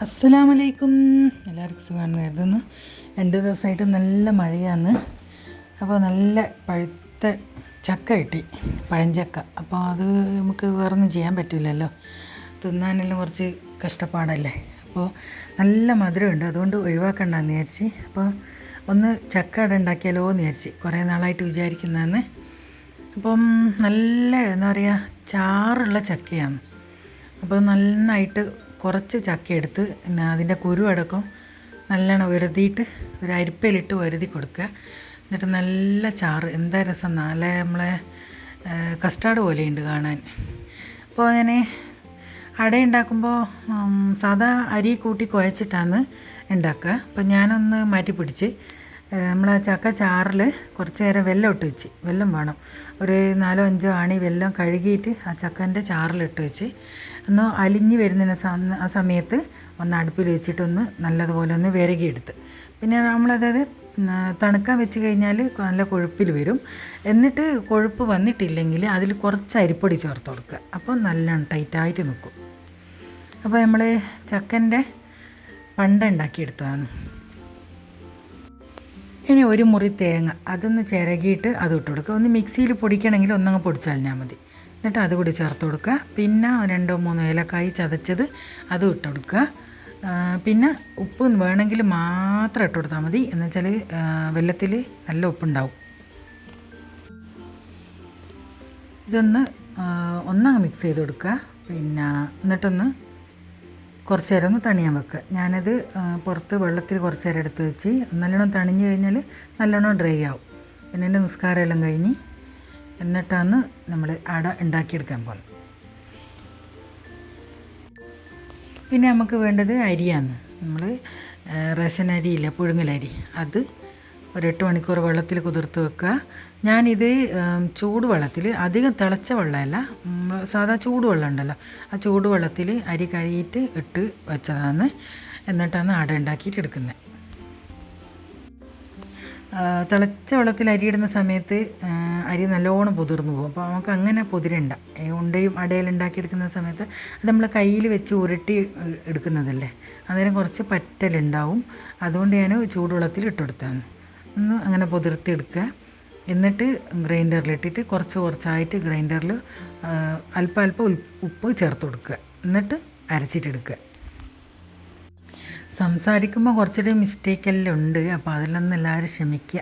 അസ്സലാമലൈക്കും. എല്ലാവർക്കും സുഖമാണ് കരുതുന്നു. രണ്ട് ദിവസമായിട്ട് നല്ല മഴയാണ്. അപ്പോൾ നല്ല പഴുത്ത ചക്ക കിട്ടി. പഴഞ്ചക്ക. അപ്പോൾ അത് നമുക്ക് വേറൊന്നും ചെയ്യാൻ പറ്റില്ലല്ലോ തിന്നാനെല്ലാം കുറച്ച് കഷ്ടപ്പാടല്ലേ. അപ്പോൾ നല്ല മധുരമുണ്ട്. അതുകൊണ്ട് ഒഴിവാക്കണ്ടെന്ന് വിചാരിച്ച്. അപ്പോൾ ഒന്ന് ചക്ക അവിടെ ഉണ്ടാക്കിയാലോ എന്ന് വിചാരിച്ച്. കുറേ നാളായിട്ട് വിചാരിക്കുന്നതെന്ന് അപ്പം നല്ല എന്താ പറയുക ചാറുള്ള ചക്കയാണ്. അപ്പോൾ നന്നായിട്ട് കുറച്ച് ചക്ക എടുത്ത് പിന്നെ അതിന്റെ കുരു അടക്കം നല്ലോണം ഉരുതിയിട്ട് ഒരു അരിപ്പയിലിട്ട് ഉരുതി കൊടുക്കുക. എന്നിട്ട് നല്ല ചാറ്. എന്താ രസം? നല്ല നമ്മളെ കസ്റ്റാർഡ് പോലെയുണ്ട് കാണാൻ. അപ്പോൾ അങ്ങനെ അട ഉണ്ടാക്കുമ്പോൾ സാധാ അരി കൂട്ടി കുഴച്ചിട്ടാണ് ഉണ്ടാക്കുക. അപ്പോൾ ഞാനൊന്ന് മാറ്റി പിടിച്ച് നമ്മൾ ആ ചക്ക ചാറിൽ കുറച്ച് നേരം വെല്ലം ഇട്ട് വെച്ച്. വെല്ലം വേണം. ഒരു നാലോ അഞ്ചോ ആണി വെല്ലം കഴുകിയിട്ട് ആ ചക്കന്റെ ചാറിലിട്ട് വെച്ച്. ഒന്ന് അലിഞ്ഞ് വരുന്നതിന് ആ സമയത്ത് ഒന്ന് അടുപ്പിൽ വെച്ചിട്ടൊന്ന് നല്ലതുപോലെ ഒന്ന് വിരകിയെടുത്ത്. പിന്നെ നമ്മളതത് തണുക്കാൻ വെച്ച് കഴിഞ്ഞാൽ നല്ല കൊഴുപ്പിൽ വരും. എന്നിട്ട് കൊഴുപ്പ് വന്നിട്ടില്ലെങ്കിൽ അതിൽ കുറച്ച് അരിപ്പൊടി ചേർത്ത് കൊടുക്കുക. അപ്പോൾ നല്ലോണം ടൈറ്റായിട്ട് നിൽക്കും. അപ്പോൾ നമ്മൾ ചക്കന്റെ പണ്ട ഉണ്ടാക്കിയെടുത്തതാണ്. ഇനി ഒരു മുറി തേങ്ങ അതൊന്ന് ചിരകിയിട്ട് അത് ഇട്ട് കൊടുക്കുക. ഒന്ന് മിക്സിയിൽ പൊടിക്കണമെങ്കിൽ ഒന്നങ്ങ് പൊടിച്ചാലിഞ്ഞാൽ മതി. എന്നിട്ട് അത് കൂടി ചേർത്ത് കൊടുക്കുക. പിന്നെ രണ്ടോ മൂന്നോ ഏലക്കായി ചതച്ചത് അതും ഇട്ട് കൊടുക്കുക. പിന്നെ ഉപ്പ് വേണമെങ്കിൽ മാത്രം ഇട്ട് കൊടുത്താൽ മതി. എന്ന് വെച്ചാൽ വെള്ളത്തിൽ നല്ല ഉപ്പുണ്ടാവും. ഇതൊന്ന് ഒന്നങ്ങ് മിക്സ് ചെയ്ത് കൊടുക്കുക. പിന്നെ എന്നിട്ടൊന്ന് കുറച്ച് നേരം ഒന്ന് തണിയാൻ വെക്കുക ഞാനത് പുറത്ത് വെള്ളത്തിൽ കുറച്ച് നേരം എടുത്ത് വെച്ച് നല്ലോണം തണിഞ്ഞ് കഴിഞ്ഞാൽ നല്ലോണം ഡ്രൈ ആവും. പിന്നെ എന്റെ നിസ്കാരമെല്ലാം കഴിഞ്ഞ് എന്നിട്ടാണ് നമ്മൾ അട ഉണ്ടാക്കിയെടുക്കാൻ പോകുന്നത് പിന്നെ നമുക്ക് വേണ്ടത് അരിയാണ്. നമ്മൾ റേഷൻ അരിയില്ല പുഴുങ്ങലരി അത് ഒരു എട്ട് മണിക്കൂർ വെള്ളത്തിൽ കുതിർത്ത് വെക്കുക. ഞാനിത് ചൂടുവെള്ളത്തിൽ അധികം തിളച്ച വെള്ളമല്ല. സാധാ ചൂടുവെള്ളം ഉണ്ടല്ലോ. ആ ചൂടുവെള്ളത്തിൽ അരി കഴുകിയിട്ട് ഇട്ട് വെച്ചതാണ്. എന്നിട്ടാണ് അട ഉണ്ടാക്കിയിട്ട് എടുക്കുന്നത്. തിളച്ച വെള്ളത്തിൽ അരി ഇടുന്ന സമയത്ത് അരി നല്ലോണം പൊതിർന്നു പോകും. അപ്പോൾ നമുക്ക് അങ്ങനെ പുതിരണ്ട. ഉണ്ടയും അടയിൽ ഉണ്ടാക്കിയെടുക്കുന്ന സമയത്ത് അത് നമ്മൾ കയ്യിൽ വെച്ച് ഉരുട്ടി എടുക്കുന്നതല്ലേ? അന്നേരം കുറച്ച് പറ്റലുണ്ടാവും. അതുകൊണ്ട് ഞാൻ ചൂടുവെള്ളത്തിൽ ഇട്ടെടുത്താണ് ഒന്ന് അങ്ങനെ പൊതിർത്തിയെടുക്കുക. എന്നിട്ട് ഗ്രൈൻഡറിലിട്ടിട്ട് കുറച്ച് കുറച്ചായിട്ട് ഗ്രൈൻഡറിൽ അല്പം അല്പം ഉപ്പ് ചേർത്ത് കൊടുക്കുക. എന്നിട്ട് അരച്ചിട്ടെടുക്കുക. സംസാരിക്കുമ്പോൾ കുറച്ചൊരു മിസ്റ്റേക്കെല്ലാം ഉണ്ട്. അപ്പോൾ അതിലൊന്നും എല്ലാവരും ക്ഷമിക്കുക.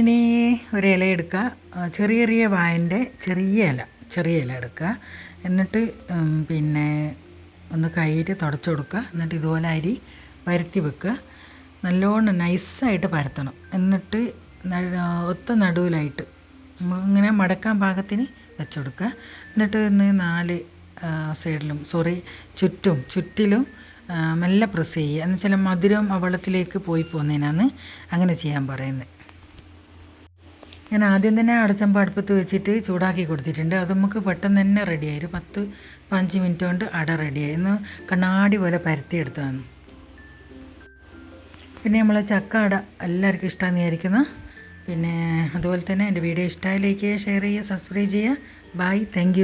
ഇനി ഒരു ഇല എടുക്കുക. ചെറിയ ചെറിയ വായന്റെ ചെറിയ ഇല ചെറിയ ഇല എടുക്കുക. എന്നിട്ട് പിന്നെ ഒന്ന് കയ്യിൽ തുടച്ചു കൊടുക്കുക. എന്നിട്ട് ഇതുപോലെ അരി പരത്തി വെക്കുക. നല്ലോണം നൈസായിട്ട് പരത്തണം. എന്നിട്ട് ഒത്ത നടുവിലായിട്ട് ഇങ്ങനെ മടക്കാൻ പാകത്തിന് വെച്ചുകൊടുക്കുക എന്നിട്ട് ഇന്ന് നാല് സൈഡിലും സോറി ചുറ്റും ചുറ്റിലും മെല്ലെ പ്രസ് ചെയ്യുക. എന്ന് വെച്ചാൽ മധുരം ആ വെള്ളത്തിലേക്ക് പോയി പോകുന്നതിനാണ് അങ്ങനെ ചെയ്യാൻ പറയുന്നത് ഞാൻ ആദ്യം തന്നെ അടച്ചമ്പ അടുപ്പത്ത് വെച്ചിട്ട് ചൂടാക്കി കൊടുത്തിട്ടുണ്ട്. അത് നമുക്ക് പെട്ടെന്ന് തന്നെ റെഡിയായി ഒരു പത്ത് പതിനഞ്ച് മിനിറ്റ് കൊണ്ട് അട റെഡിയായി ഇന്ന് കണ്ണാടി പോലെ പരത്തിയെടുത്തതാണ് പിന്നെ നമ്മളെ ചക്ക അട എല്ലാവർക്കും ഇഷ്ടമാണെന്ന് വിചാരിക്കുന്നു. പിന്നെ അതുപോലെ തന്നെ എന്റെ വീഡിയോ ഇഷ്ടമായി ലൈക്ക് ചെയ്യുക ഷെയർ ചെയ്യുക സബ്സ്ക്രൈബ് ചെയ്യുക. Bye thank